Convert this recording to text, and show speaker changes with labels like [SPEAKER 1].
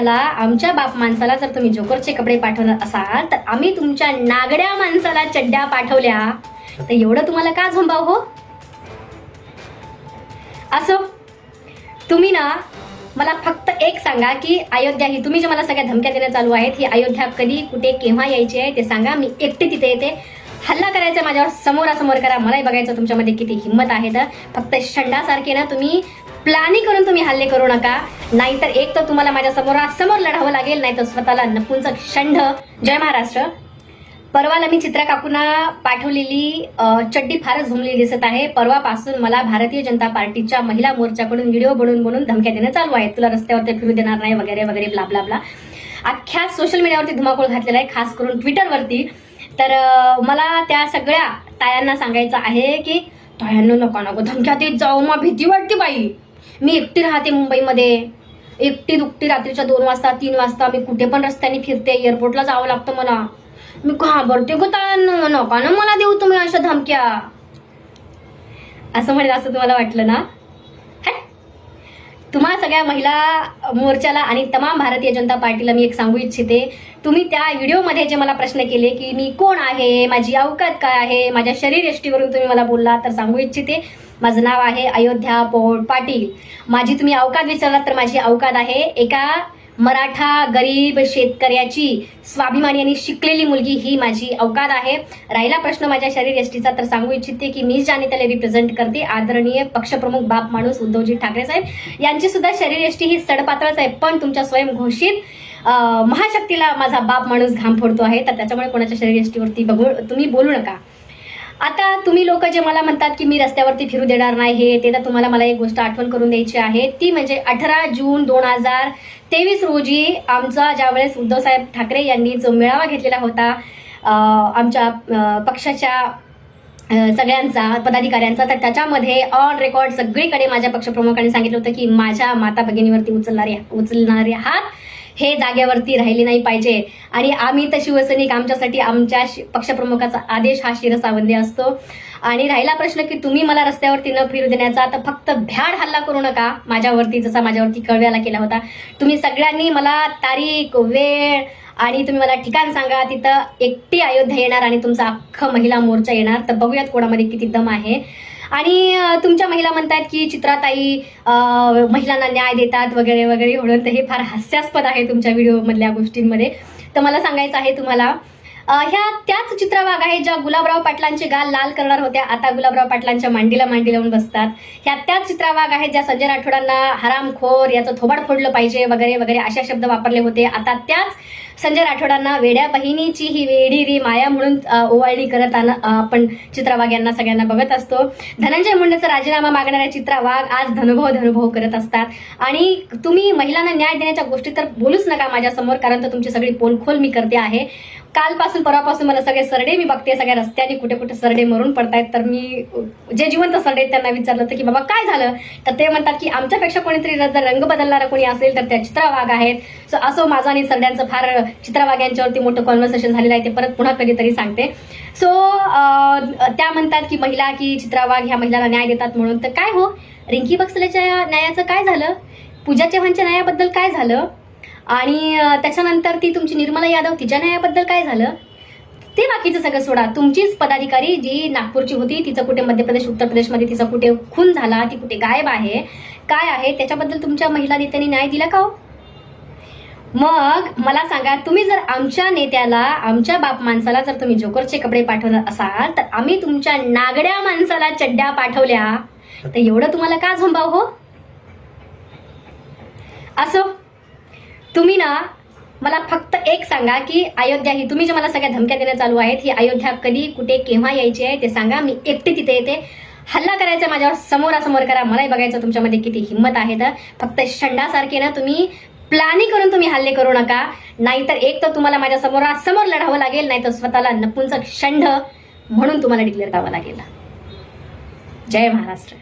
[SPEAKER 1] आपल्याला आमच्या बाप माणसाला जर तुम्ही जोकरचे कपडे पाठवणार असाल तर आम्ही तुमच्या नागड्या माणसाला चड्ड्या पाठवल्या. तर एवढं तुम्हाला का झोंबाव हो? असो तुम्ही ना मला फक्त एक सांगा की अयोध्या ही तुम्ही जे मला सगळ्या धमक्या देणं चालू आहेत ही अयोध्या कधी कुठे केव्हा यायची आहे ते सांगा. मी एकटी तिथे येते. हल्ला करायचा माझ्यावर समोरासमोर करा. मलाही बघायचं तुमच्यामध्ये किती हिंमत आहे तर. फक्त षंडासारखे ना तुम्ही प्लॅनिंग करून तुम्ही हल्ले करू नका. नाहीतर एक तर तुम्हाला माझ्या समोरासमोर लढावं लागेल नाहीतर स्वतःला नपुंसक षंड जय महाराष्ट्र. परवाला मी चित्रा काकूंना पाठवलेली चड्डी फारच झुमलेली दिसत आहे. परवापासून मला भारतीय जनता पार्टीच्या महिला मोर्चाकडून व्हिडिओ बनवून बनवून धमक्या देणं चालू आहे. तुला रस्त्यावरती फिरू देणार नाही वगैरे वगैरे ब्ला ब्ला ब्ला. अख्ख्या सोशल मीडियावरती धुमाकूळ घातलेला आहे खास करून ट्विटरवरती तर मला त्या सगळ्या तायांना सांगायचं आहे की तायांना नका नको धमक्या देत जाऊ मग भीती वाटते बाई. मी एकटी राहते मुंबईमध्ये. एकटी दुकटी रात्रीच्या दोन वाजता तीन वाजता मी कुठे पण रस्त्याने फिरते एअरपोर्टला जावं लागतं मला. मी घाबरते गो तायांना. नका ना मला देऊ तुम्ही अशा धमक्या. असं म्हणजे असं तुम्हाला वाटलं ना? तुम्हा सगळ्या महिला मोर्चाला आणि तमाम भारतीय जनता पार्टीला मी एक सांगू इच्छिते. तुम्ही त्या व्हिडिओमध्ये जे मला प्रश्न केले की मी कोण आहे माझी अवकात काय आहे माझ्या शरीर यष्टीवरून तुम्ही मला बोलला तर सांगू इच्छिते. माझं नाव आहे अयोध्या पोट पाटील. माझी तुम्ही अवकात विचारलात तर माझी अवकात आहे. एका मराठा गरीब शेतकऱ्याची स्वाभिमानी आणि शिकलेली मुलगी ही माझी अवकाद आहे. राहिला प्रश्न माझ्या शरीर एसटीचा तर सांगू इच्छिते की मी ज्याने त्याला रिप्रेझेंट करते. आदरणीय पक्षप्रमुख बाप माणूस उद्धवजी ठाकरे साहेब. यांची सुद्धा शरीर एसटी ही सडपातळच आहे पण तुमच्या स्वयंघोषित महाशक्तीला माझा बाप माणूस घाम फोडतो आहे. तर त्याच्यामुळे कोणाच्या शरीर एसटीवरती बघू तुम्ही बोलू नका. आता तुम्ही लोक जे मला म्हणतात की मी रस्त्यावरती फिरू देणार नाही हे ते तर तुम्हाला मला एक गोष्ट आठवण करून द्यायची आहे. ती म्हणजे अठरा जून दोन हजार तेवीस रोजी आमचा ज्यावेळेस उद्धवसाहेब ठाकरे यांनी जो मेळावा घेतलेला होता आमच्या पक्षाच्या सगळ्यांचा पदाधिकाऱ्यांचा तर त्याच्यामध्ये ऑन रेकॉर्ड सगळीकडे माझ्या पक्षप्रमुखांनी सांगितलं होतं की माझ्या माता भगिनीवरती उचलणारे उचलणारे हात हे जागेवरती राहिले नाही पाहिजे. आणि आम्ही तर शिवसैनिक आमच्यासाठी आमच्या शि- पक्षप्रमुखाचा आदेश हा शिरसावंदी असतो. आणि राहिला प्रश्न की तुम्ही मला रस्त्यावरती न फिरू देण्याचा तर फक्त भ्याड हल्ला करू नका. माझ्यावरती जसा माझ्यावरती कळव्याला केला होता. तुम्ही सगळ्यांनी मला तारीख वेळ आणि तुम्ही मला ठिकाण सांगा. तिथं एकटी अयोध्या येणार आणि तुमचा अख्खं महिला मोर्चा येणार. तर बघूयात कोणामध्ये किती दम आहे. आणि तुमच्या महिला म्हणतात की चित्राताई महिलांना न्याय देतात वगैरे वगैरे म्हणून तर हे फार हास्यास्पद आहे तुमच्या व्हिडिओमधल्या गोष्टींमध्ये. तर मला सांगायचं आहे तुम्हाला ह्या त्याच चित्रवाग आहेत ज्या गुलाबराव पाटलांचे गाल लाल करणार होत्या. आता गुलाबराव पाटलांच्या मांडीला मांडी लावून बसतात. ह्या त्याच चित्रवाग आहेत ज्या संजय राठोडांना हरामखोर याचं थोबाड फोडलं पाहिजे वगैरे वगैरे अशा शब्द वापरले होते. आता त्याच संजय राठोडांना वेड्या बहिणीची ही वेडी री माया म्हणून ओवाळणी करत आण- आपण चित्रावाग यांना सगळ्यांना बघत असतो. धनंजय मुंडेचा राजीनामा मागणाऱ्या चित्रावाग आज धनुभव धनुभव करत असतात. आणि तुम्ही महिलांना न्याय देण्याच्या गोष्टी तर बोलूच नका माझ्यासमोर कारण तर तुमची सगळी पोलखोल मी करते आहे. कालपासून परवापासून मला सगळे सरडे मी बघते सगळ्या रस्त्याने कुठे कुठे सरडे मरून पडतायत. तर मी जे जिवंत सरडे आहेत त्यांना विचारलं होतं की बाबा काय झालं? तर ते म्हणतात की आमच्यापेक्षा कोणीतरी जर रंग बदलणारा कोणी असेल तर त्या चित्रावाग आहेत. सो असो माझं आणि सरड्यांचं फार चित्रावाग यांच्यावरती मोठं कॉन्व्हर्सेशन झालेलं आहे ते परत पुन्हा कधीतरी सांगते. सो त्या म्हणतात की महिला की चित्रावाग ह्या महिलांना न्याय देतात म्हणून. तर काय हो? रिंकी बक्सलेच्या न्यायाचं काय झालं? पूजा चव्हाणच्या न्यायाबद्दल काय झालं? आणि त्याच्यानंतर ती तुमची निर्मला यादव तिच्या न्यायाबद्दल काय झालं? ते बाकीचं सगळं सोडा. तुमचीच पदाधिकारी जी नागपूरची होती तिचं कुठे मध्य प्रदेश उत्तर प्रदेशमध्ये तिचा कुठे खून झाला ती कुठे गायब आहे काय आहे त्याच्याबद्दल तुमच्या महिला नेत्यांनी न्याय दिला का हो? मग मला सांगा तुम्ही जर आमच्या नेत्याला आमच्या बाप माणसाला जर तुम्ही जोकरचे कपडे पाठवणार असाल तर आम्ही तुमच्या नागड्या माणसाला चड्ड्या पाठवल्या. तर एवढं तुम्हाला का झोंबाव हो? असो तुम्ही ना मला फक्त एक सांगा की अयोध्या ही तुम्ही जे मला सगळ्या धमक्या देणं चालू आहेत ही अयोध्या कधी कुठे केव्हा यायची आहे ते सांगा. मी एकटी तिथे येते. हल्ला करायचा माझ्यावर समोरासमोर करा. मलाही बघायचं तुमच्यामध्ये किती हिंमत आहे तर. फक्त शंडासारखे ना तुम्ही प्लॅनिंग करून तुम्ही हल्ले करू नका. नाहीतर एक तर तुम्हाला माझ्या समोरासमोर लढावं लागेल नाहीतर स्वतःला नपुंसक शंड म्हणून तुम्हाला डिक्लेअर करावं लागेल. जय महाराष्ट्र.